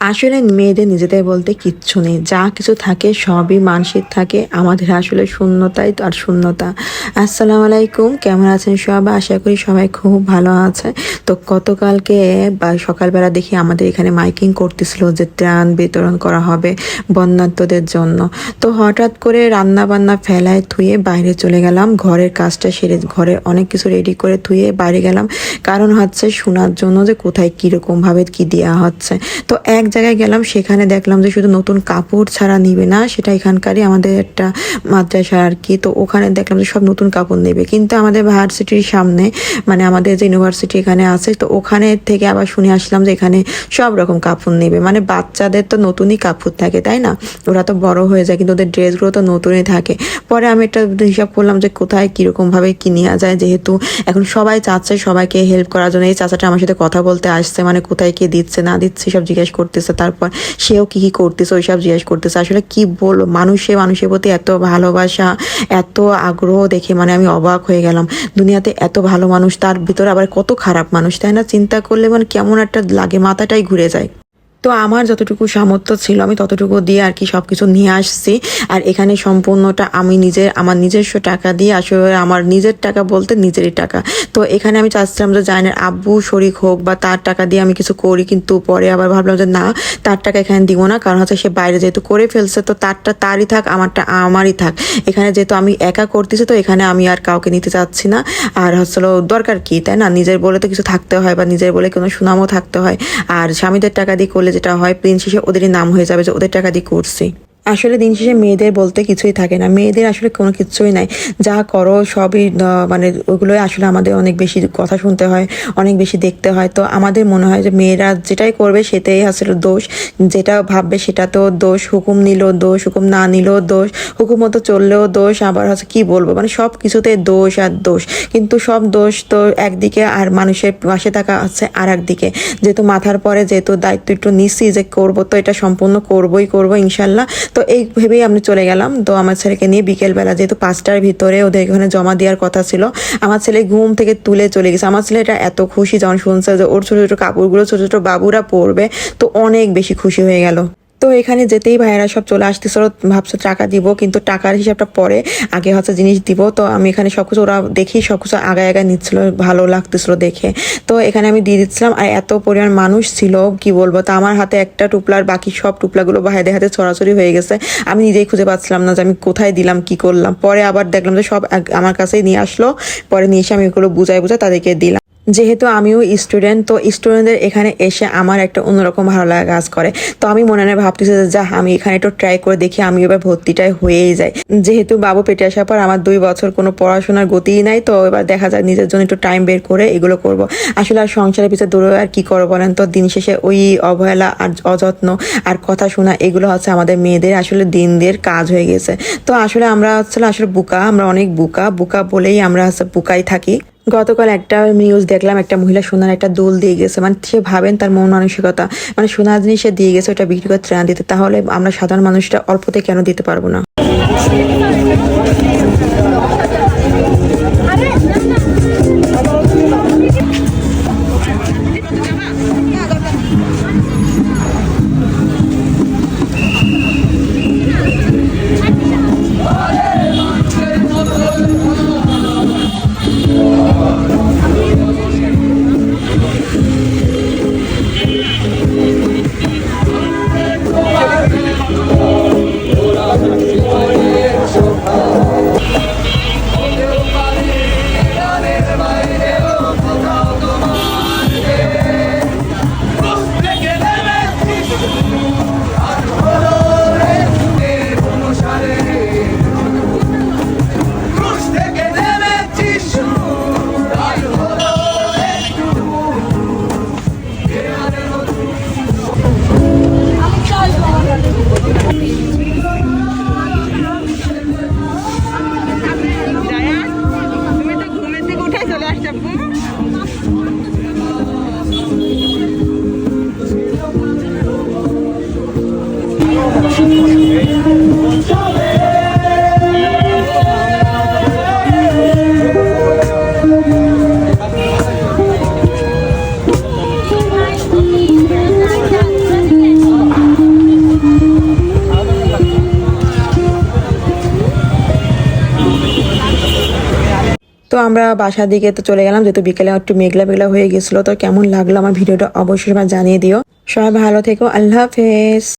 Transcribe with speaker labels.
Speaker 1: আসলে মেয়েদের নিজেদের বলতে কিচ্ছু নেই। যা কিছু থাকে সবই মানসিক থাকে। আমাদের আসলে শূন্যতাই আর শূন্যতা। আসসালামু আলাইকুম, কেমন আছেন সব আশা করি সবাই খুব ভালো আছে। তো গতকালকে বা সকালবেলা দেখি আমাদের এখানে মাইকিং করতেছিল যে ত্রাণ বিতরণ করা হবে বন্যার্থদের জন্য। তো হঠাৎ করে রান্না বান্না ফেলায় থুয়ে বাইরে চলে গেলাম। ঘরের কাজটা সেরে ঘরের অনেক কিছু রেডি করে থুয়ে বাইরে গেলাম। কারণ হচ্ছে শোনার জন্য যে কোথায় কীরকমভাবে কি দেওয়া হচ্ছে। তো এক জায়গায় গেলাম, সেখানে দেখলাম যে শুধু নতুন কাপড় ছাড়া নিবে না, সেটা এখানকারই আমাদের একটা মাদ্রাসা আর কি। তো ওখানে দেখলাম যে সব নতুন কাপড় নেবে। কিন্তু আমাদের ভার্সিটির সামনে মানে আমাদের যে ইউনিভার্সিটি এখানে আছে, তো ওখানে থেকে আবার শুনে আসলাম যে এখানে সব রকম কাপড় নেবে। মানে বাচ্চাদের তো নতুনই কাপড় থাকে, তাই না? ওরা তো বড় হয়ে যায়, কিন্তু ওদের ড্রেসগুলো তো নতুনই থাকে। পরে আমি একটা হিসাব করলাম যে কোথায় কীরকমভাবে কি নেওয়া যায়, যেহেতু এখন সবাই চাচ্ছে সবাইকে হেল্প করার জন্য। এই চাচাটা আমার সাথে কথা বলতে আসছে মানে কোথায় কে দিচ্ছে, না দিচ্ছে, সব জিজ্ঞেস করতেছে, তারপর সেও কি কি করতেছে, ওইসব জিজ্ঞেস করতেছে। আসলে কি বলব, মানুষে, মানুষের প্রতি এত ভালোবাসা, এত আগ্রহ দেখে মানে আমি অবাক হয়ে গেলাম। দুনিয়াতে এত ভালো মানুষ, তার ভিতরে আবার কত খারাপ মানুষ, তাই না? চিন্তা করলে মানে কেমন একটা লাগে, মাথাটাই ঘুরে যায়। তো আমার যতটুকু সামর্থ্য ছিল, আমি ততটুকু দিয়ে আর কি সব কিছু নিয়ে আসছি। আর এখানে সম্পূর্ণটা আমি নিজের, আমার নিজস্ব টাকা দিয়ে আসলে আমার নিজের টাকা বলতে নিজেরই টাকা। তো এখানে আমি চাচ্ছিলাম যে জায়নের আব্বু শরিক হোক বা তার টাকা দিয়ে আমি কিছু করি, কিন্তু পরে আবার ভাবলাম যে না, তার টাকা এখানে দিব না, কারণ হচ্ছে সে বাইরে যেহেতু করে ফেলছে, তো তারটা তারই থাক, আমারটা আমারই থাক। এখানে যেহেতু আমি একা করতেছি, তো এখানে আমি আর কাউকে নিতে চাচ্ছি না। আর হচ্ছে দরকার কি, তাই না? নিজের বলে তো কিছু থাকতে হয় বা নিজের বলে কোনো সুনামও থাকতে হয়। আর স্বামীদের টাকা দিয়ে করলে যেটা হয় শেষে ওদেরই নাম হয়ে যাবে যে ওদের টাকা দিয়ে করছি। আসলে দিন শেষে মেয়েদের বলতে কিছুই থাকে না। মেয়েদের আসলে কোনো কিছুই নাই। যা করো সবই মানে ওগুলোই আসলে আমাদের অনেক বেশি কথা শুনতে হয়, অনেক বেশি দেখতে হয়। তো আমাদের মনে হয় যে মেয়েরা যেটাই করবে সেটাই আসলে দোষ। যেটা ভাববে সেটা তো দোষ, হুকুম নিল দোষ, হুকুম না নিলেও দোষ, হুকুম মতো চললেও দোষ, আবার হচ্ছে কি বলব? মানে সব কিছুতে দোষ আর দোষ। কিন্তু সব দোষ তো একদিকে আর মানুষের পাশে থাকা আছে আর একদিকে যেহেতু মাথার পরে যেহেতু দায়িত্ব একটু নিচ্ছি যে করব তো এটা সম্পূর্ণ করবোই, করব ইনশাল্লাহ। তো এই ভেবেই আমি চলে গেলাম। তো আমার ছেলেকে নিয়ে বিকেলবেলা যেহেতু পাঁচটার ভিতরে ওদের এখানে জমা দেওয়ার কথা ছিল, আমার ছেলে ঘুম থেকে তুলে চলে গেছে। আমার ছেলেটা এত খুশি, যখন শুনছে যে ওর ছোটো ছোটো কাপড়গুলো ছোটো ছোটো বাবুরা পরবে, তো অনেক বেশি খুশি হয়ে গেল। তো এখানে যেতেই ভাইয়েরা সব চলে আসতেছিল, ভাবছ টাকা দিব, কিন্তু টাকার হিসাবটা পরে আগে হচ্ছে জিনিস দিব। তো আমি এখানে সব কিছু ওরা দেখি, সব কিছু আগায় আগায় নিচ্ছিল, ভালো লাগতেছিল দেখে। তো এখানে আমি দিয়ে দিচ্ছিলাম, আর এত পরিমাণ মানুষ ছিল, কি বলব? তো আমার হাতে একটা টুপলার, বাকি সব টুপলাগুলো ভাইদের হাতে ছড়াছড়ি হয়ে গেছে। আমি নিজেই খুঁজে পাচ্ছিলাম না যে আমি কোথায় দিলাম, কি করলাম। পরে আবার দেখলাম যে সব আমার কাছেই নিয়ে আসলো। পরে নিয়ে এসে আমি এগুলো বুঝাই বুঝাই তাদেরকে দিলাম। যেহেতু আমিও স্টুডেন্ট তো স্টুডেন্টদের এখানে এসে আমার একটা অন্যরকম ভালো লাগা কাজ করে। তো আমি মনে মনে ভাবতেছি যে যা আমি এখানে একটু ট্রাই করে দেখি আমি এবার ভর্তিটাই হয়েই যাই। যেহেতু বাবু পেটে আসার পর আমার দুই বছর কোনো পড়াশোনার গতিই নাই, তো এবার দেখা যায় নিজের জন্য একটু টাইম বের করে এগুলো করব। আসলে আর সংসারের পিছনে দূরে আর কি করব বলেন তো? দিন শেষে ওই অবহেলা আর অযত্ন আর কথা শোনা, এগুলো হচ্ছে আমাদের মেয়েদের আসলে দিনদের কাজ হয়ে গেছে। তো আসলে আমরা হচ্ছে আসলে বুকা, আমরা অনেক বুকা। বুকা বলেই আমরা হচ্ছে বুকাই থাকি। গতকাল একটা নিউজ দেখলাম, একটা মহিলা সোনার একটা দোল দিয়ে গেছে। মানে সে ভাবেন তার মন মানসিকতা। মানে সোনার জিনিস সে দিয়ে গেছে, ওটা বিক্রি করে ত্রাণ দিতে, তাহলে আমরা সাধারণ মানুষটা অল্পতে কেন দিতে পারব না?
Speaker 2: তো
Speaker 1: আমরা বাসার দিকে তো চলে গেলাম, যেহেতু বিকেলে একটু মেঘলা মেঘলা হয়ে গেছিল, তো কেমন লাগল আমার ভিডিওটা অবশ্যই জানিয়ে দিও। সবাই ভালো থেকো, আল্লাহ হাফেজ।